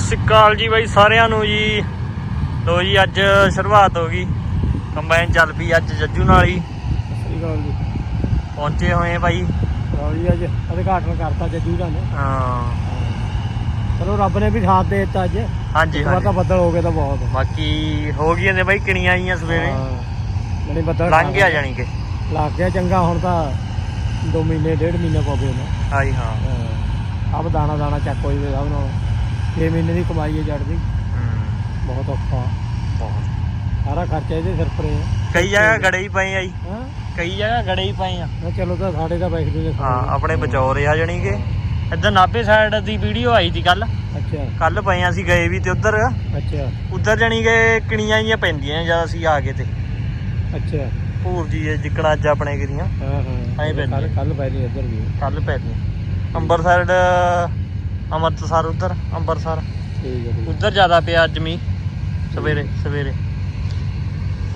ਸਤਿ ਸ਼੍ਰੀ ਅਕਾਲ ਜੀ ਬਾਈ ਸਾਰਿਆਂ ਨੂੰ ਜੀ। ਲੋ ਜੀ ਅੱਜ ਸ਼ੁਰੂਆਤ ਹੋ ਗਈ। ਕੰਬਾਈਨ ਚੱਲ ਪਈ ਅੱਜ ਜੱਜੂ ਨਾਲ ਹੀ। ਜੀ। ਪਹੁੰਚੇ ਹੋਏ ਬਾਈ। ਅੱਜ ਉਦਘਾਟਨ ਕਰਤਾ ਜੱਜੂ ਦਾ ਨੇ। ਹਾਂ। ਚਲੋ ਰੱਬ ਨੇ ਵੀ ਸਾਥ ਦੇ ਦਿੱਤਾ ਅੱਜ। ਹਾਂਜੀ ਵਾਰ ਤਾਂ ਬੱਦਲ ਹੋ ਗਏ ਤਾਂ ਬਹੁਤ। ਬਾਕੀ ਹੋ ਗਈਆਂ ਨੇ ਬਾਈ ਕਿਣੀਆਂ ਆਈਆਂ ਸਵੇਰੇ। ਜਿਹੜੇ ਬੱਦਲ ਲੰਘ ਗਿਆ ਜਾਣੀ ਕਿ। ਲੱਗ ਗਿਆ ਚੰਗਾ ਹੁਣ ਤਾਂ 2 ਮਹੀਨੇ ਡੇਢ ਮਹੀਨੇ ਪਵੇ ਨੇ। ਹਾਂਜੀ ਹਾਂ। ਅਬ ਦਾਣਾ ਦਾਣਾ ਚੱਕ ਹੋਈ ਵੇ ਸਭ ਨਾਲ 6 ਮਹੀਨੇ ਦੀ ਕਮਾਈ ਹੈ ਜੜ ਦੀ। ਹੂੰ, ਬਹੁਤ ਔਖਾ। ਬਹੁਤ। ਸਾਰਾ ਖਰਚਾ ਇਹਦੇ ਸਿਰ ਪਰੇ ਹੈ। ਕਈ ਜਗ੍ਹਾ ਗੜੇ ਹੀ ਪਏ ਆ ਜੀ। ਹਾਂ? ਕਈ ਜਗ੍ਹਾ ਗੜੇ ਹੀ ਪਏ ਆ। ਮੈਂ ਚਲੋ ਤਾਂ ਸਾਡੇ ਦਾ ਬੈਠ ਦੇ ਹਾਂ ਆਪਣੇ ਬਚਾਓ ਰਿਹਾ ਜਾਣੀ ਕਿ। ਇੱਧਰ ਨਾਭੇ ਸਾਈਡ ਦੀ ਵੀਡੀਓ ਆਈ ਸੀ ਕੱਲ ਅੱਛਾ। ਕੱਲ ਪਏ ਆ ਅਸੀਂ ਗਏ ਵੀ ਤੇ ਉੱਧਰ। ਅੱਛਾ। ਉੱਧਰ ਜਾਣੀ ਕਿ ਕਿਣੀਆਂ ਜੀਆਂ ਪੈਂਦੀਆਂ ਜਦ ਅਸੀਂ ਆ ਗਏ ਤੇ। ਅੱਛਾ। ਭੂਰ ਜੀ ਇਹ ਜਿੱਕਣਾ ਅੱਜ ਆਪਣੇ ਗਿਰੀਆਂ ਹਾਂ ਹਾਂ। ਐਂ ਪੈਂਦੀ ਕੱਲ ਹੈ। ਕੱਲ ਪੈਣੀ ਇੱਧਰ ਵੀ। ਕੱਲ ਪੈਦੀਆਂ ਅੰਮ੍ਰਿਤਸਰ ਅੰਮ੍ਰਿਤਸਰ ਉੱਧਰ ਅੰਮ੍ਰਿਤਸਰ ਠੀਕ ਹੈ ਠੀਕ ਉੱਧਰ ਜ਼ਿਆਦਾ ਪਿਆ ਅੱਜ ਸਵੇਰੇ ਸਵੇਰੇ।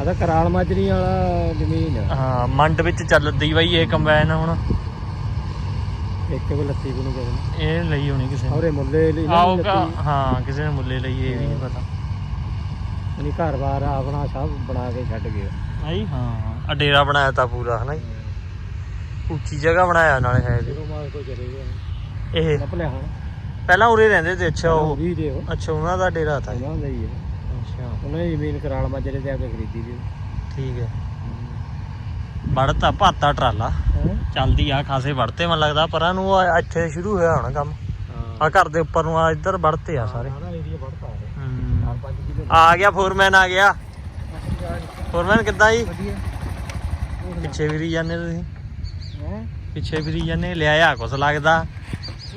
ਆ ਤਾਂ ਕਰਾਲ ਮਾਜਰੀ ਵਾਲਾ ਜ਼ਮੀਨ ਆ। ਹਾਂ ਮੰਡ ਵਿੱਚ ਚੱਲਦੀ ਬਾਈ ਇਹ ਕੰਬਾਈਨ ਹੁਣ। ਇੱਕ ਵੀ ਲੱਤੀ ਨਹੀਂ ਕਿਸੇ ਇਹ ਲਈ ਹੋਣੀ ਕਿਸੇ ਨੇ। ਔਰੇ ਮੁੱਲੇ ਲਈ ਨਾ ਲੱਤੀ ਹਾਂ ਕਿਸੇ ਨੇ ਮੁੱਲੇ ਲਈ ਇਹ ਵੀ ਨਹੀਂ ਪਤਾ। ਨਹੀਂ ਘਰ ਬਾਰ ਆਪਣਾ ਸਭ ਬਣਾ ਕੇ ਛੱਡ ਗਏ। ਆਈ ਹਾਂ ਆ ਡੇਰਾ ਬਣਾਇਆ ਤਾਂ ਪੂਰਾ ਹਨਾ ਉੱਚੀ ਜਗ੍ਹਾ ਬਣਾਇਆ ਨਾਲੇ ਹੈ ਵੀ ਜਦੋਂ ਮਾਰ ਕੋ ਚਲੇ ਗਏ। ਇਹ ਲੱਭਲਿਆ ਹੁਣ। ਪਹਿਲਾਂ ਉਰੇ ਰਹਿੰਦੇ ਤੇ ਅੱਛਾ ਉਹ। ਵੀ ਦੇ ਉਹ। ਅੱਛਾ ਉਹਨਾਂ ਦਾ ਡੇਰਾ ਤਾਂ। ਉਹਨਾਂ ਦਾ ਹੀ ਹੈ। ਅੱਛਾ। ਉਹਨਾਂ ਦੀ ਜ਼ਮੀਨ ਕਰਾਲ ਮਾਜਰੇ ਤੇ ਆ ਕੇ ਖਰੀਦੀ ਦੀ ਠੀਕ ਹੈ। ਵੜਤਾ ਭਾਤਾ ਟਰਾਲਾ। ਚੱਲਦੀ ਆ ਖਾਸੇ ਵੜਤੇ ਮਨ ਲੱਗਦਾ ਪਰਾਂ ਨੂੰ ਇੱਥੇ ਸ਼ੁਰੂ ਹੋਇਆ ਹੋਣਾ ਕੰਮ। ਆ ਘਰ ਦੇ ਉੱਪਰ ਨੂੰ ਆ ਇੱਧਰ ਵੜਤੇ ਆ ਸਾਰੇ। ਸਾਰਾ ਏਰੀਆ ਵੜਤਾ ਹੈ। ਹੂੰ। 5 ਕਿਲੋ ਆ ਗਿਆ ਫੋਰਮੈਨ ਆ ਗਿਆ। ਫੋਰਮੈਨ ਕਿੱਦਾਂ ਜੀ? ਪਿੱਛੇ ਫਿਰੀ ਜਾਂਦੇ ਤੁਸੀਂ। ਪਿੱਛੇ ਫਿਰੀ ਜਾਂਦੇ ਲਿਆਇਆ ਕੁਛ ਲੱਗਦਾ।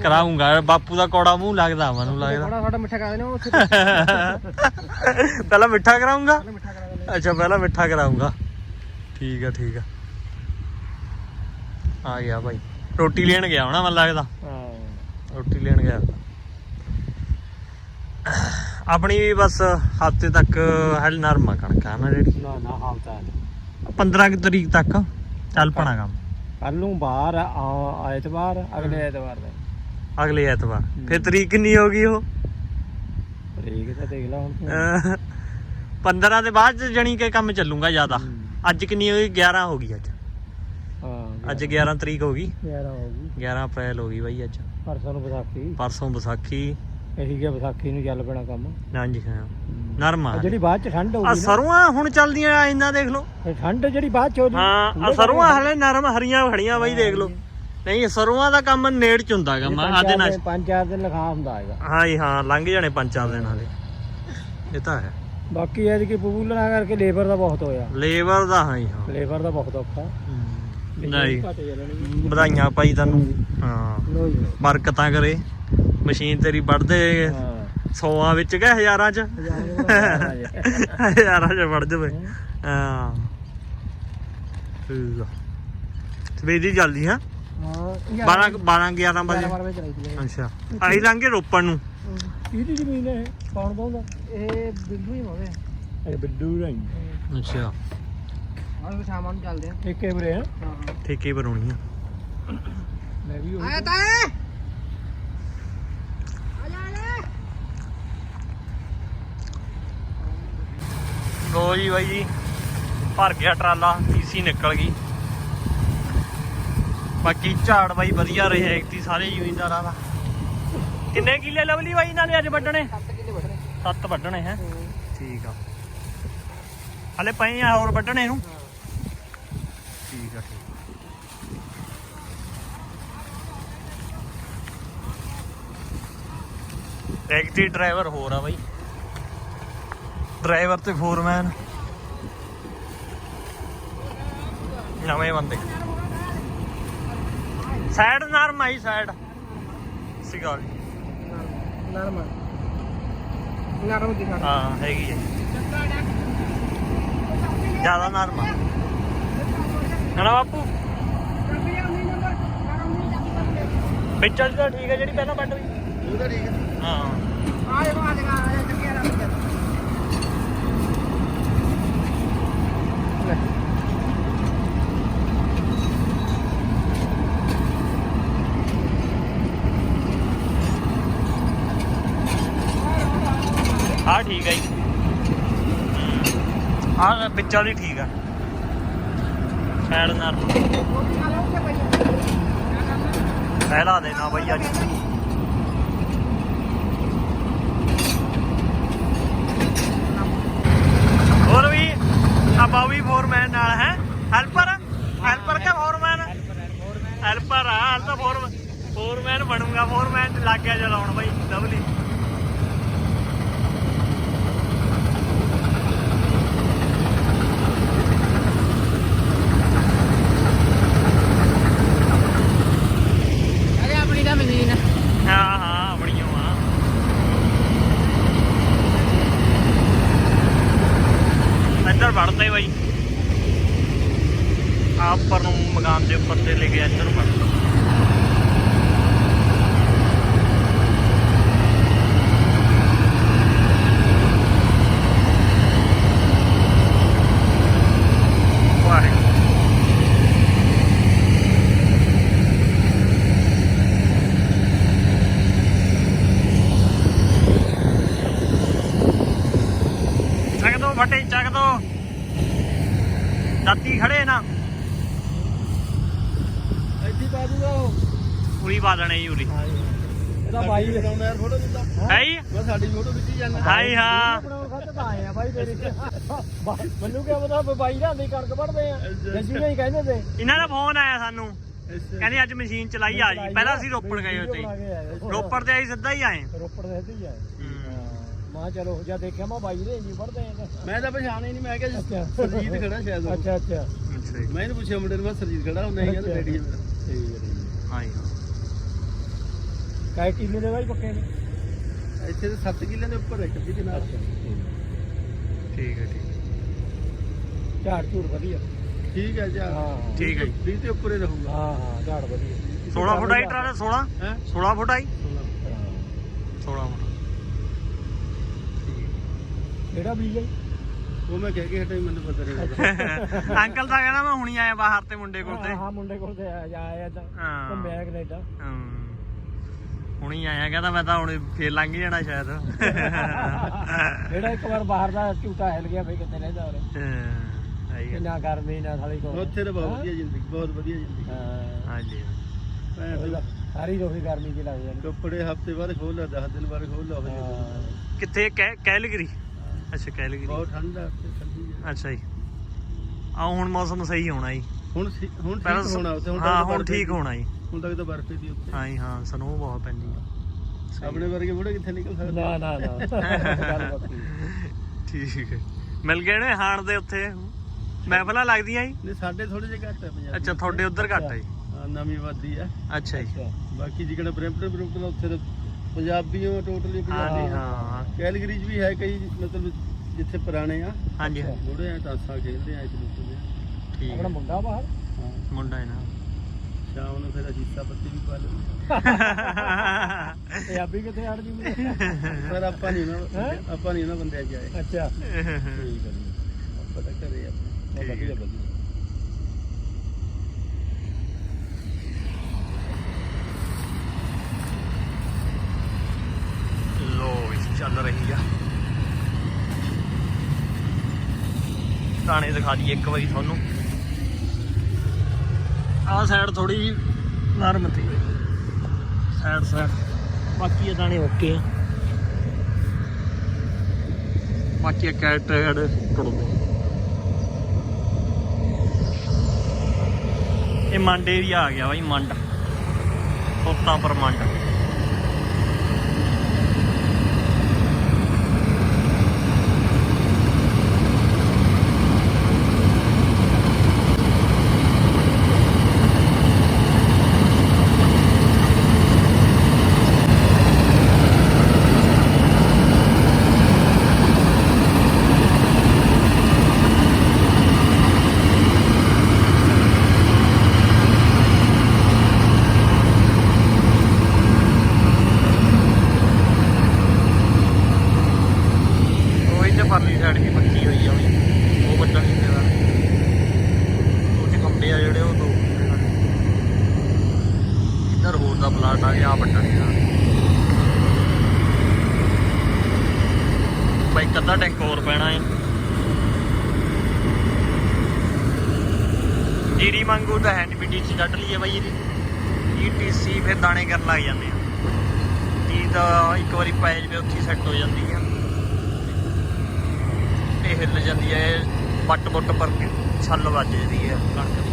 ਕਰਾਉਂਗਾ ਬਾਪੂ ਦਾ ਕੌੜਾ ਮੂੰਹ ਲੱਗਦਾ ਮੈਨੂੰ ਲੱਗਦਾ। ਥੋੜਾ ਸਾਡਾ ਮਿੱਠਾ ਕਰਾ ਦੇਣਾ ਉੱਥੇ ਪਹਿਲਾਂ ਮਿੱਠਾ ਕਰਾਉਂਗਾ? ਮਿੱਠਾ ਕਰਾ ਦੇਣਾ। ਅੱਛਾ ਪਹਿਲਾਂ ਮਿੱਠਾ ਕਰਾਉਂਗਾ। ਠੀਕ ਆ ਠੀਕ ਆ। ਆ ਗਿਆ ਭਾਈ ਰੋਟੀ ਲੈਣ ਗਿਆ ਹੋਣਾ ਮੈਨੂੰ ਲੱਗਦਾ। ਹਾਂ। ਰੋਟੀ ਲੈਣ ਗਿਆ। ਆਪਣੀ ਵੀ ਬਸ ਹਫ਼ਤੇ ਤੱਕ ਹਲ ਨਰਮਾ ਕਣਕਾ ਨਾ ਜਿਹੜੀ। ਨਾ ਨਾ ਹਾਲਤਾ ਹੈ 15 ਕੁ ਤਰੀਕ ਤੱਕ ਚੱਲ ਪਣਾ ਕੰਮ। ਕੱਲ ਨੂੰ ਬਾਹਰ ਆ ਐਤਵਾਰ ਅਗਲੇ ਐਤਵਾਰ ਦਾ। ਅਗਲੇ ਐਤਵਾਰ। ਫਿਰ ਤਰੀਕ ਕਿੰਨੀ ਹੋ ਗਈ ਉਹ? ਠੀਕ ਤਾਂ ਦੇਖ ਲੈ ਹੁਣ ਤੂੰ। ਅਹ 15 ਦੇ ਬਾਅਦ ਜਣੀ ਕਿ ਕੰਮ ਚੱਲੂਗਾ ਜ਼ਿਆਦਾ। ਅੱਜ ਕਿੰਨੀ ਹੋ ਗਈ? 11 ਹੋ ਗਈ ਅੱਜ। ਹਾਂ ਅੱਜ 11 ਤਰੀਕ ਹੋ ਗਈ। 11 ਹੋ ਗਈ। 11 ਅਪ੍ਰੈਲ ਹੋ ਗਈ ਬਾਈ ਅੱਜ। ਪਰਸੋਂ ਨੂੰ ਵਿਸਾਖੀ। ਪਰਸੋਂ ਵਿਸਾਖੀ। ਇਹੀ ਗਿਆ ਵਿਸਾਖੀ ਨੂੰ ਚੱਲ ਪੈਣਾ ਕੰਮ। ਹਾਂਜੀ ਹਾਂ। ਨਰਮਾ। ਆ ਜਿਹੜੀ ਬਾਅਦ ਚ ਠੰਡ ਆ ਹੋਊਗੀ ਨਾ। ਸਰੂਆਂ ਹੁਣ ਚੱਲਦੀਆਂ ਆ ਇਹਨਾਂ ਦੇਖ ਲਓ। ਠੰਡ ਜਿਹੜੀ ਬਾਅਦ ਚ ਹੋਣੀ ਹਾਂ ਆ ਸਰੂਆਂ ਹਲੇ ਨਰਮ ਹਰੀਆਂ ਖੜੀਆਂ ਬਾਈ ਦੇਖ ਲਓ। ਨਹੀਂ ਸਰੂਆਂ ਦਾ ਕੰਮ ਨੇੜ ਚ ਹੁੰਦਾ ਗਾ ਮੈਂ ਆ ਦਿਨਾਂ ਚ ਪੰਜ ਚਾਰ ਦਿਨ ਲਿਖਾ ਹੁੰਦਾ ਹੈਗਾ। ਹਾਂ ਜੀ ਹਾਂ ਲੰਘ ਜਾਣੇ ਪੰਜ ਚਾਰ ਦਿਨ ਹਲੇ। ਇਹ ਤਾਂ ਹੈ। ਬਾਕੀ ਇਹ ਕਿ ਪਪੂਲਣਾ ਕਰਕੇ ਲੇਬਰ ਦਾ ਬਹੁਤ ਹੋਇਆ। ਲੇਬਰ ਦਾ ਹਾਂ ਜੀ ਹਾਂ। ਲੇਬਰ ਦਾ ਬਹੁਤ ਔਖਾ। ਨਹੀਂ। ਵਧਾਈਆਂ ਪਾਈ ਤੈਨੂੰ। ਹਾਂ। ਲੋ ਜੀ। ਬਰਕਤਾਂ ਕਰੇ। ਮਸ਼ੀਨ ਤੇਰੀ ਵੱਢਦੇ ਸੌਆਂ ਵਿੱਚ ਕਿ ਹਜ਼ਾਰਾਂ ਚ? ਹਜ਼ਾਰਾਂ ਚ ਵੱਢ ਜਵੇ। ਹਾਂ। ਠੀਕ ਆ। ਸਵੇਰ ਦੀ ਜਲਦੀ ਹਾਂ। 12 12 11 ਵਜੇ। ਬਾਰ ਵਿੱਚ ਰਹੀ ਅੱਛਾ। ਆਹੀ ਲੰਘੇ ਰੋਪਣ ਨੂੰ? ਕਿਹਦੀ ਜ਼ਮੀਨ ਹੈ ਇਹ? ਕੌਣ ਪਾਉਂਦਾ ਇਹ ਬਿੱਡੂ ਹੀ ਹੋਵੇ ਇਹ ਬਿੱਡੂ ਨਹੀਂ। ਅੱਛਾ। ਆਹ ਸਾਮਾਨ ਚੱਲਦੇ ਆ। ਠੇਕੇ ਵੀਰੇ ਹਾਂ। ਹਾਂ ਠੇਕੇ ਬਣਾਉਣੀ ਆ। ਮੈਂ ਵੀ ਆਇਆ ਤਾਏ! ਆ ਜਾ ਲੈ ਲੋ ਜੀ ਬਾਈ ਜੀ ਭਰ ਗਿਆ ਟਰਾਲਾ ਟੀਸੀ ਨਿਕਲ ਗਈ। ਬਾਕੀ ਝਾੜ ਬਾਈ ਵਧੀਆ ਰਿਹਾ ਇੱਕ ਸਾਰੇ ਜ਼ਿਮੀਂਦਾਰਾਂ ਦਾ। ਕਿੰਨੇ ਕਿੱਲੇ ਲਵਲੀ ਬਾਈ ਇਹਨਾਂ ਨੇ ਅੱਜ ਵੱਢਣੇ? 7 ਕਿੱਲੇ ਵੱਢਣੇ। ਸੱਤ ਵੱਢਣੇ ਹੈ? ਠੀਕ ਆ। ਹਲੇ ਪਏ ਆ ਹੋਰ ਵੱਢਣੇ ਨੂੰ। ਠੀਕ ਆ ਠੀਕ ਟੈਕਸੀ ਡਰਾਈਵਰ ਹੋਰ ਆ ਬਾਈ। ਡਰਾਈਵਰ ਤੇ ਫੋਰਮੈਨ। ਨਵੇਂ ਬੰਦੇ। ਸਾਈਡ ਨਰਮ ਆਈ ਸਾਈਡ ਸਿਗਾਲ ਨਰਮ ਨਰਮ ਦੀ ਨਰਮ ਹਾਂ ਹੈਗੀ ਹੈ ਜ਼ਿਆਦਾ ਨਰਮ ਹਨਾ ਬਾਪੂ? ਵਿੱਚ ਚੱਲ ਤਾਂ ਠੀਕ ਹੈ ਜਿਹੜੀ ਪਹਿਲਾਂ ਵੱਢ ਹੋਈ। ਉਹਦਾ ਠੀਕ ਹੈ। ਹਾਂ ਆ ਜਾ ਆ ਜਾ ਆ ਜਾ ਚੱਕਿਆ ਰੱਖ ਜਾ ਵਿੱਚ ਵਾਲੀ ਠੀਕ ਆ। ਸਾਈਡ ਨਰਮ। ਪਹਿਲਾ ਦੇਣਾ ਬਈ ਅੱਜ। ਹੋਰ ਵੀ, ਆਪਾਂ ਵੀ ਫੋਰਮੈਨ ਨਾਲ ਹੈ। ਹੈਲਪਰ ਹੈਲਪਰ ਕਾ ਫੋਰਮੈਨ ਹੈਲਪਰ ਆ ਹਾਲ ਤਾਂ ਫੋਰਮੈਨ ਬਣੂਗਾ। ਫੋਰਮੈਨ ਲੱਗ ਗਿਆ ਚਲਾਉਣ ਬਈ ਲਵਲੀ ਅਰੇ ਆਪਣੀ ਤਾਂ ਮਸ਼ੀਨ ਹਾਂ ਹਾਂ ਬੜੀਆਂ ਆ ਇੱਧਰ ਵੜਦੇ ਬਾਈ ਆ ਉੱਪਰ ਨੂੰ ਮਕਾਨ ਦੇ ਉੱਪਰ ਤੇ ਲੈ ਕੇ ਇੱਧਰ ਵੜ ਵਾਹਿਗੁਰੂ ਚੱਕ ਦੋ ਫਟੇ ਚੱਕ ਦੋ। ਦਾਤੀ ਖੜੇ ਨਾ। ਇੱਥੇ ਪਾ ਦੂਗਾ ਉਹ। ਉਰੀ ਪਾ ਦੇਣੇ ਜੀ ਉਰੀ ਇਹਦਾ ਬਾਈ ਲਗਾਉਂਦਾ ਯਾਰ ਫੋਟੋ ਦਿੱਤਾ। ਹੈ ਜੀ। ਮੈਂ ਸਾਡੀ ਫੋਟੋ ਖਿੱਚੀ ਜਾਂਦਾ ਹਾਈ ਹਾਂ। ਬਣਾਉਣ ਖਾਤਰ ਤਾਂ ਆਏ ਆ ਬਾਈ ਤੇਰੀ ਮੈਨੂੰ ਕੀ ਪਤਾ ਬਾਈ ਦੀ ਕਣਕ ਵੜਦੇ ਆ। ਜੱਜੀ ਨੇ ਹੀ ਕਹਿੰਦੇ ਤੇ। ਇਹਨਾਂ ਦਾ ਫੋਨ ਆਇਆ ਸਾਨੂੰ। ਕਹਿੰਦੇ ਅੱਜ ਮਸ਼ੀਨ ਚਲਾਈ ਆ ਜੀ। ਪਹਿਲਾਂ ਅਸੀਂ ਰੋਪੜ ਗਏ ਉੱਥੇ ਹੀ। ਰੋਪੜ ਤੇ ਅਸੀਂ ਸਿੱਧਾ ਹੀ ਆਏ। ਰੋਪੜ ਦੇ ਇੱਥੇ ਹੀ ਆਏ। ਹੂੰ। ਮਾਂ ਚਲੋ ਜਾਂ ਦੇਖਿਆ ਮੈਂ ਬਾਈ ਦੇ ਨਹੀਂ ਵੜਦੇ ਆ ਮੈਂ ਤਾਂ ਪਛਾਣ ਹੀ ਨਹੀਂ ਮੈਂ ਕਿਹਾ ਅੱਛਾ। ਸਰਜੀਤ ਖੜਾ ਸ਼ਾਇਦ ਉਹ। ਅੱਛਾ ਅੱਛਾ। ਅੱਛਾ ਜੀ। ਮੈਂ ਇਹਨੂੰ ਪੁੱਛਿਆ ਮੁੰਡੇ ਨੂੰ ਮੈਂ ਸਰਜੀਤ ਖੜਾ ਹੁੰਦਾ ਹੀ ਕਹਿੰਦਾ ਡੈਡੀ ਹੈ ਮੇਰਾ ਠੀਕ ਹੈ ਹਾਈ ਹਾਂ। ਕਾਇ ਕਿੰਨੇ ਦੇ ਬਾਈ ਪੱਕੇ ਨੇ? ਇੱਥੇ ਤੇ 7 ਕਿੱਲੇ ਦੇ ਉੱਪਰ ਹੈ ਕੱਦੀ ਜਨਾਬ ਠੀਕ ਹੈ। ਠੀਕ ਝਾੜ ਝੂੜ ਵਧੀਆ। ਠੀਕ ਹੈ ਜੀ ਹਾਂ ਠੀਕ ਹੈ ਜੀ। 20 ਤੇ ਉੱਪਰ ਹੀ ਰਹੂਗਾ। ਹਾਂ ਹਾਂ ਝਾੜ ਵਧੀਆ। 16 ਫੁੱਟ ਆਈ ਟਰਾਲਾ 16 ਹੈ? 16 ਫੁੱਟ ਆਈ? ਹਾਂ। 16 ਫੁੱਟ। ਕਿਹੜਾ ਬੀਜ ਹੈ? ਉਹ ਮੈਂ ਕਹਿ ਕੇ ਹਟਾਈ ਮੈਨੂੰ ਪਤਾ ਨਹੀਂ ਲੱਗਾ। ਅੰਕਲ ਤਾਂ ਕਹਿੰਦਾ ਮੈਂ ਹੁਣੀ ਆਇਆ ਬਾਹਰ ਤੇ ਮੁੰਡੇ ਕੋਲ ਤੇ। ਹਾਂ ਹਾਂ ਮੁੰਡੇ ਕੋਲ ਤੇ ਆਇਆ ਆਇਆ ਤਾਂ। ਹਾਂ। ਘੁੰਮਿਆ ਕੈਨੇਡਾ। ਹਮ, ਹੁਣੀ ਆਇਆ ਕਹਿੰਦਾ ਮੈਂ ਤਾਂ ਹੁਣ ਫੇਰ ਲੰਘ ਜਾਣਾ ਸ਼ਾਇਦ। ਜਿਹੜਾ ਇੱਕ ਵਾਰ ਬਾਹਰ ਦਾ ਝੂਟਾ ਹਿਲ ਗਿਆ ਫੇ ਕਿੱਥੇ ਰਹਿੰਦਾ ਉਰੇ ਹਾਂ, ਆਈ ਗੱਲ। ਕਿੰਨਾ ਗਰਮੀ ਨਾ ਸਾਲੀ ਕੋਲ। ਉੱਥੇ ਤਾਂ ਬਹੁਤ ਵਧੀਆ ਜ਼ਿੰਦਗੀ ਬਹੁਤ ਵਧੀਆ ਜ਼ਿੰਦਗੀ। ਹਾਂ। ਹਾਂਜੀ। ਭੈਣ ਚੋਦ, ਸਾਰੀ ਰੋਹੀ ਗਰਮੀ ਚ ਲੱਗ ਜਾਂਦੀ। ਕੱਪੜੇ ਹਫ਼ਤੇ ਬਾਅਦ ਖੋਲ ਲਾ 10 ਦਿਨ ਬਾਅਦ ਖੋਲ ਲਾ ਉਹ ਹਾਂ। ਕਿੱਥੇ? ਕੈ- ਕੈਲਗਰੀ ਅੱਛਾ ਕੈਲਗਰੀ ਬਹੁਤ ਠੰਡਾ ਉੱਥੇ ਠੰਡੀ ਹੈ ਅੱਛਾ ਜੀ। ਆ ਹੁਣ ਮੌਸਮ ਸਹੀ ਹੋਣਾ ਜੀ। ਹੁਣ ਸੀ- ਹੁਣ ਪਹਿਲਾਂ ਠੀਕ ਹੋਣਾ ਉੱਥੇ ਹੁਣ ਹਾਂ ਹੁਣ ਬਰਫ਼ ਠੀਕ। ਹੋਣਾ ਜੀ। ਹੁਣ ਤੱਕ ਤਾਂ ਬਰਫ਼ ਦੀ ਉੱਥੇ। ਹਾਂ ਜੀ ਹਾਂ ਸਨੋ ਬਹੁਤ ਪੈਂਦੀ। ਆਪਣੇ ਵਰਗੇ ਬੁੜੇ ਕਿੱਥੇ ਨਿਕਲ ਸਕਦੇ? ਨਾ ਨਾ ਨਾ। ਗੱਲ ਬਾਕੀ ਠੀਕ ਹੈ। ਮਿਲ ਗਏ ਨੇ ਹਾਣ ਦੇ ਉੱਥੇ? ਮਹਿਫਲਾਂ ਲੱਗਦੀਆਂ ਜੀ? ਨਹੀਂ ਸਾਡੇ ਥੋੜੇ ਜਿਹਾ ਘੱਟ ਹੈ ਪੰਜਾਬ ਅੱਛਾ ਤੁਹਾਡੇ ਉਧਰ ਘੱਟ ਹੈ ਜੀ। ਹਾਂ, ਨਵੀਂ ਵਾਦੀ ਹੈ ਅੱਛਾ ਜੀ। ਬਾਕੀ ਜਿਹੜਾ ਬ੍ਰੈਂਪਟਨ ਬ੍ਰੈਂਪਟਨ ਉੱਥੇ ਤਾਂ ਪੰਜਾਬੀਓ ਟੋਟਲੀ ਹਾਂ ਪੰਜਾਬੀ ਜੀ ਹਾਂ। ਕੈਲਗਰੀ 'ਚ ਵੀ ਹੈ ਕਈ ਮਤਲਬ ਜਿੱਥੇ ਪੁਰਾਣੇ ਆ। ਹਾਂਜੀ ਹਾਂ। ਬੁੜੇ ਆ ਟਾਂਸਾ ਖੇਡਦੇ ਆ ਇੱਕ ਦੂਜੇ ਦੇ ਠੀਕ। ਆਪਣਾ ਹੈ। ਮੁੰਡਾ ਬਾਹਰ? ਹਾਂ। ਮੁੰਡਾ ਹੈ ਨਾ ਸ਼ਾਮ ਨੂੰ ਫਿਰ ਅਜੀਤਾ ਪੱਤੀ ਵੀ ਪਾ ਲੈਂਦੇ ਪੰਜਾਬੀ ਕਿੱਥੇ ਅੜ ਜੂ ਪਰ ਆਪਾਂ ਨਹੀਂ ਹੈਂ? ਨਾ ਆਪਾਂ ਨਹੀਂ ਨਾ ਬੰਦੇ ਅੱਜ ਆਏ। ਅੱਛਾ। ਠੀਕ ਹੈ ਆਪਾਂ ਤਾਂ ਘਰੇ ਆ। ਬਹੁਤ ਵਧੀਆ ਵਧੀਆ ਲੋ ਵੀ ਚੱਲ ਰਹੀ ਆ ਟਾਣੇ ਦਿਖਾ ਦਈਏ ਇੱਕ ਵਾਰੀ ਤੁਹਾਨੂੰ। ਆਹ ਸਾਈਡ ਥੋੜੀ ਜਿਹੀ ਨਰਮ ਤੀ ਸਾਈਡ ਸਾਈਡ ਬਾਕੀ ਇਹ ਦਾਣੇ ਓਕੇ ਆ। ਬਾਕੀ ਕੈਟ ਹੈਡ ਟੁੱਟ ਇਹ ਮੰਡ ਏਰੀਆ ਆ ਗਿਆ ਬਾਈ, ਮੰਡ। ਖੋਤਾਂ ਪਰ ਮੰਡ। ਦਾ ਪਲਾਟ ਆ ਗਿਆ ਆ ਪੱਟਣੀ ਦਾ ਬਾਈ ਕੱਦਾ ਟੈਂਕ ਹੋਰ ਪੈਣਾ ਹੈ ਜੀਰੀ ਮੰਗੂ ਤਾਂ ਹੈ ਨਹੀਂ ਚ ਕੱਢ ਲਈਏ ਬਾਈ ਇਹਦੀ। ਈਟੀਸੀ ਫਿਰ ਦਾਣੇ ਕਰਨ ਲੱਗ ਜਾਂਦੇ ਆ। ਤੀ ਤਾਂ ਇੱਕ ਵਾਰੀ ਪੈ ਜਵੇ, ਉੱਥੇ ਸੈੱਟ ਹੋ ਜਾਂਦੀ ਆ। ਇਹ ਹਿੱਲ ਜਾਂਦੀ ਆ, ਇਹ ਪੱਟ-ਪੁੱਟ ਪਰ ਛੱਲ ਵੱਜ ਜਾਂਦੀ ਆ, ਕਣਕ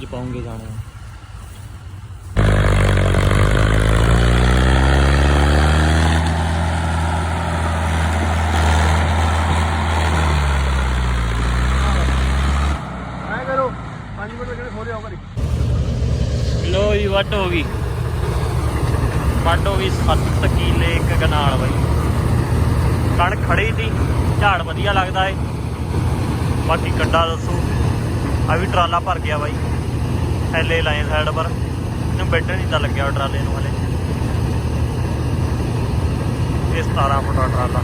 ਚ ਪਾਉਂਗੇ ਜਾਣੇ ਐ ਕਰੋ 5 ਮਿੰਟ ਲੱਗਣੇ ਖੋਲੇ ਆਓ ਘਰੇ ਲੋ ਜੀ ਵੱਟ ਹੋ ਗਈ। ਵੱਟ ਹੋ ਗਈ 7 ਕਿਲੇ ਇੱਕ ਕਨਾਲ ਬਾਈ। ਕਣ ਖੜੀ ਤੀ ਝਾੜ ਵਧੀਆ ਲੱਗਦਾ ਏ। ਬਾਕੀ ਕੱਡਾ ਦੱਸੋ ਆ ਵੀ ਟਰਾਲਾ ਭਰ ਗਿਆ ਬਾਈ। ਥੈਲੇ ਲਾਏ ਸਾਈਡ ਪਰ। ਇਹਨੂੰ ਬੈਠਣ ਨਹੀਂ ਤਾਂ ਲੱਗਿਆ ਟਰਾਲੇ ਨੂੰ ਹਲੇ। ਇਹ 17 ਫੁੱਟ ਟਰਾਲਾ।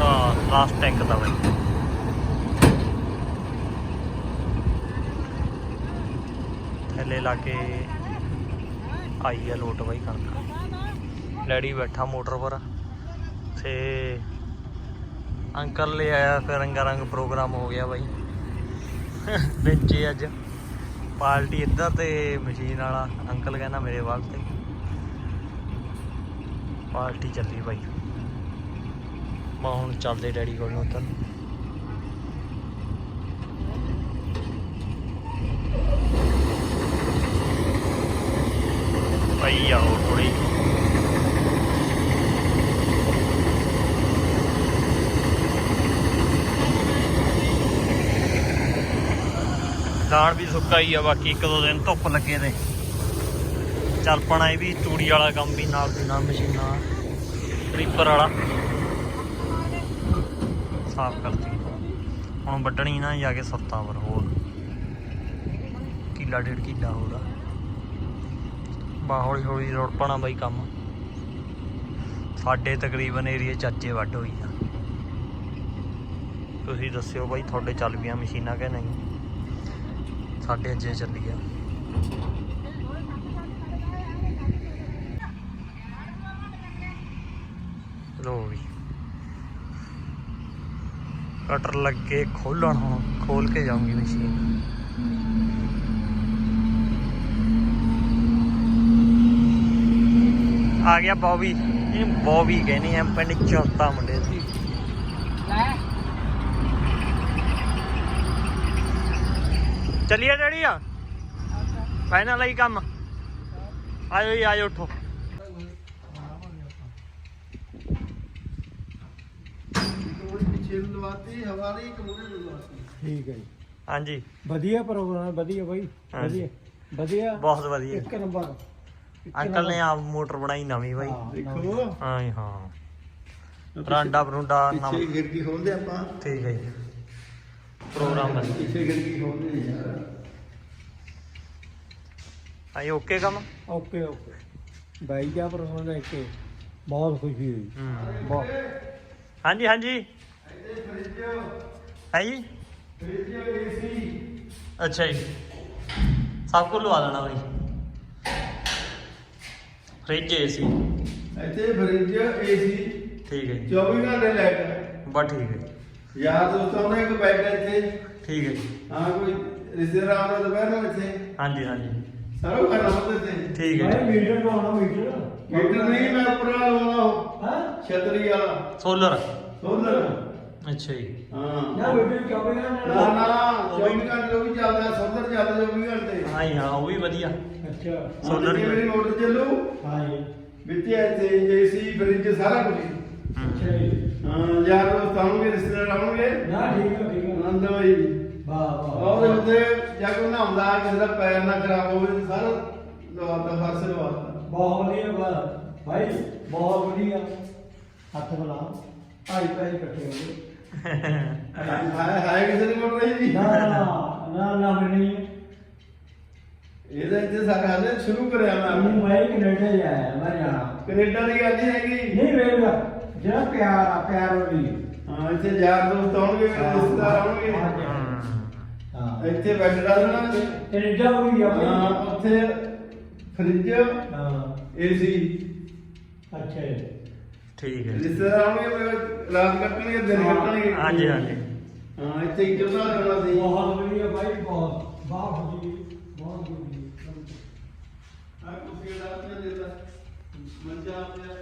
ਆ ਲਾਸਟ ਟੈਂਕ ਦਾ ਬਾਈ। ਥੱਲੇ ਲਾ ਕੇ ਆਈ ਆ ਲੋਟ ਬਾਈ ਕਣਕ। ਡੈਡੀ ਬੈਠਾ ਮੋਟਰ ਪਰ ਤੇ ਅੰਕਲ ਲੈ ਆਇਆ ਫਿਰ ਰੰਗਾ ਰੰਗ ਪ੍ਰੋਗਰਾਮ ਹੋ ਗਿਆ ਬਾਈ। ਵਿੱਚ ਅੱਜ ਪਾਰਟੀ ਇੱਧਰ ਤੇ ਮਸ਼ੀਨ ਵਾਲਾ, ਅੰਕਲ ਕਹਿੰਦਾ ਮੇਰੇ ਵਾਲ ਤੇ। ਪਾਰਟੀ ਚੱਲੀ ਬਾਈ। ਮੈਂ ਹੁਣ ਚੱਲਦੇ ਡੈਡੀ ਕੋਲ ਨੂੰ ਉੱਤਰ ਭਾਈ ਆਓ ਥੋੜੀ ਦਾਣ ਵੀ ਸੁੱਕਾ ਹੀ ਆ, ਬਾਕੀ ਇੱਕ ਦੋ ਦਿਨ ਧੁੱਪ ਲੱਗੇ ਨੇ। ਚੱਲ ਪਣਾ ਇਹ ਵੀ ਤੂੜੀ ਵਾਲਾ ਕੰਮ ਵੀ ਨਾਲ ਦੀ ਨਾਲ, ਮਸ਼ੀਨਾਂ ਰੀਪਰ ਵਾਲਾ। ਸਾਫ਼ ਕਰਤੀ। ਹੁਣ ਵੱਢਣੀ ਨਾ, ਜਾ ਕੇ ਸੱਤਾਵਰ ਹੋਰ। ਕਿੱਲਾ, ਡੇਢ ਕਿੱਲਾ ਹੋਗਾ ਬਾ, ਹੌਲੀ ਹੌਲੀ ਰੋੜ ਪਣਾ ਬਾਈ ਕੰਮ। ਸਾਡੇ ਤਕਰੀਬਨ ਏਰੀਏ ਚਾਚੇ ਵੱਢ ਹੋਈ ਆ। ਤੁਸੀਂ ਦੱਸਿਓ ਬਾਈ, ਤੁਹਾਡੇ ਚੱਲ ਪਈਆਂ ਮਸ਼ੀਨਾਂ ਕਿ ਨਹੀਂ? ਸਾਡੇ ਅੱਜੇ ਚੱਲੀ ਆ। ਲੋ ਵੀ। ਕਟਰ ਲੱਗੇ ਖੋਲਣ ਹੁਣ, ਖੋਲ ਕੇ ਜਾਊਂਗੀ ਮਸ਼ੀਨ ਆ ਗਿਆ ਬੌਬੀ। ਇਹ ਬੌਬੀ ਕਹਿੰਦੇ ਆ ਪਿੰਡ ਚੌਤਾ ਮੁੰਡੇ ਸੀ ਲੈ ਚੱਲੀਏ ਡੈਡੀ ਆ। ਫਾਈਨਲ ਆਈ ਕੰਮ। ਆਇਓ ਜੀ ਆਇਓ ਉਠੋ। ਪਿੱਛੇ ਨੂੰ ਲਵਾਤੀ ਹਵਾ ਨਹੀਂ ਇੱਕ ਮੂਹਰੇ ਨੂੰ ਲਵਾਤੀ ਠੀਕ ਹੈ ਜੀ। ਹਾਂਜੀ। ਵਧੀਆ ਪ੍ਰੋਗਰਾਮ ਵਧੀਆ ਬਾਈ ਹਾਂਜੀ। ਵਧੀਆ। ਵਧੀਆ। ਬਹੁਤ ਵਧੀਆ। ਇੱਕ ਨੰਬਰ ਅੰਕਲ ਨੇ ਆਪ ਮੋਟਰ ਬਣਾਈ ਨਵੀਂ ਬਾਈ। ਹਾਂ, ਦੇਖੋ। ਹਾਂ ਜੀ, ਹਾਂ। ਬਰਾਂਡਾ ਬਰੂੰਡਾ ਨਵ। ਖਿੜਕੀ ਖੋਲਦੇ ਆਪਾਂ। ਠੀਕ ਹੈ ਜੀ। ਪ੍ਰੋਗਰਾਮ ਯਾਰ। ਆਈ ਓਕੇ ਕੰਮ? ਓਕੇ ਓਕੇ ਬਾਈ ਦਾ ਪ੍ਰੋਗਰਾਮ ਦੇਖ ਕੇ ਬਹੁਤ ਖੁਸ਼ੀ ਹੋਈ। ਹੂੰ। ਬਹੁਤ। ਹਾਂਜੀ ਹਾਂਜੀ। ਹੈ ਜੀ? ਅੱਛਾ ਜੀ। ਸਭ ਕੁਝ ਲਵਾ ਦੇਣਾ ਬਾਈ। ਫ੍ਰਿਜ ਏਸੀ ਇੱਥੇ ਫਰਿੱਜ ਏਸੀ ਠੀਕ ਹੈ ਜੀ। 24 ਘੰਟੇ ਲਾਈਟ ਬਸ ਠੀਕ ਹੈ ਜੀ। ਯਾਰ ਦੋਸਤਾਂ ਨੇ ਇੱਕ ਬੈਠ ਇੱਥੇ। ਠੀਕ ਹੈ ਜੀ। ਹਾਂ ਕੋਈ ਰਿਸ਼ਤੇਦਾਰ ਆਉਂਦਾ ਦੁਪਹਿਰ ਨੂੰ ਇੱਥੇ। ਹਾਂਜੀ ਹਾਂਜੀ। ਸਾਰਾ ਕਰਨਾ ਹੁੰਦਾ ਇੱਥੇ। ਠੀਕ ਹੈ ਜੀ। ਮੀਟਰ ਲਾਉਣਾ ਮੀਟਰ ਮੀਟਰ ਨਹੀਂ ਮੈਂ ਉੱਪਰ ਵਾਲਾ ਲਾਉਣਾ ਉਹ। ਹਾਂ? ਛਤਰੀ ਵਾਲਾ। ਸੋਲਰ ਸੋਲਰ ਅੱਛਾ ਜੀ। ਹਾਂ। ਨਾ ਮੀਟਰ ਕਿਉਂ ਨਾ ਨਾ 24 ਘੰਟੇ ਉਹ ਵੀ ਚੱਲਦਾ ਸੋਲਰ ਚੱਲਦਾ 24 ਘੰਟੇ। ਹਾਂ ਜੀ, ਹਾਂ ਉਹ ਵੀ ਵਧੀਆ। ਅੱਛਾ। Solar ਜਿੰਨੀ ਮੇਰੀ ਮੋਟਰ ਚੱਲੂ। ਹਾਂ ਜੀ। ਵਿੱਚ ਇੱਥੇ ਏਸੀ ਫਰਿੱਜ ਸਾਰਾ ਕੁਝ ਹੂੰ। ਅੱਛਾ ਜੀ। ਹਾਂ ਯਾਰ ਦੋਸਤ ਆਉਣਗੇ ਰਿਸ਼ਤੇਦਾਰ ਆਉਣਗੇ। ਨਾ ਠੀਕ ਹੈ ਠੀਕ ਹੈ ਆਨੰਦ ਹੋਈ ਵਾਹ ਵਾਹ ਉਹਦੇ ਉੱਤੇ ਜਾ ਕੇ ਨਹਾਉਂਦਾ ਕਿਸੇ ਦਾ ਪੈਰ ਨਾ ਖਰਾਬ ਹੋਵੇ ਤੇ ਸਾਰਾ ਲਵਾਤਾ ਫਰਸ਼ ਲਵਾਤਾ ਬਹੁਤ ਵਧੀਆ ਬਾਤ ਭਾਈ ਬਹੁਤ ਵਧੀਆ। ਹੱਥ ਬਣਾ ਭਾਈ ਭਾਈ ਇਕੱਠੇ ਹੋ ਗਏ। ਹੈ ਹੈ ਕਿਸੇ ਦੀ ਮੋਟਰ ਹੈ ਜੀ ਨਾ ਨਾ ਨਾ ਨਾ ਨਹੀਂ। ਇਹਦਾ ਇੱਥੇ ਸਾਡਾ ਹਾਲੇ ਸ਼ੁਰੂ ਕਰਿਆ ਮੈਂ। ਮੈਂ ਕੈਨੇਡਾ ਜਾਇਆ ਮੈਂ ਜਾਣਾ। ਕੈਨੇਡਾ ਦੀ ਗੱਲ ਨਹੀਂ ਹੈਗੀ। ਨਹੀਂ ਵੇਖਦਾ ਜਿਹੜਾ ਪਿਆਰ ਆ ਪਿਆਰ ਵਾਲੀ। ਹਾਂ ਇੱਥੇ ਯਾਰ ਦੋਸਤ ਆਉਣਗੇ ਮੇਰੇ ਰਿਸ਼ਤੇਦਾਰ ਆਉਣਗੇ। ਹੂੰ। ਹਾਂ। ਇੱਥੇ ਬੈੱਡ ਡਾਲਣਾ ਕੈਨੇਡਾ ਹੋ ਗਿਆ ਹਾਂ ਭਾਈ ਉੱਥੇ ਫਰਿੱਜ ਹਾਂ। ਏਸੀ। ਅੱਛਾ ਜੀ। ਠੀਕ ਹੈ। ਜੀ। ਰਿਸ਼ਤੇਦਾਰ ਆਉਣਗੇ ਮੇਰੇ ਰਾਤ ਕੱਟਣਗੇ ਦਿਨ ਕੱਟਣਗੇ। ਹਾਂਜੀ ਹਾਂਜੀ ਹਾਂ ਇੱਥੇ ਹੀ ਜੁਦਾ ਰਹਿਣਾ ਸੀ। ਬਹੁਤ ਵਧੀਆ ਭਾਈ ਬਹੁਤ ਬਹੁਤ ਵਧੀਆ ਬਹੁਤ ਵਧੀਆ। ਆ ਕੁਰਸੀ ਦਾ ਆਪਣਾ ਦੇਦਾ ਮੰਜਾ ਆਪਣਾ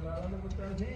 ਸਲਾਮ ਨੂੰ ਪੁੱਤਰ ਜੀ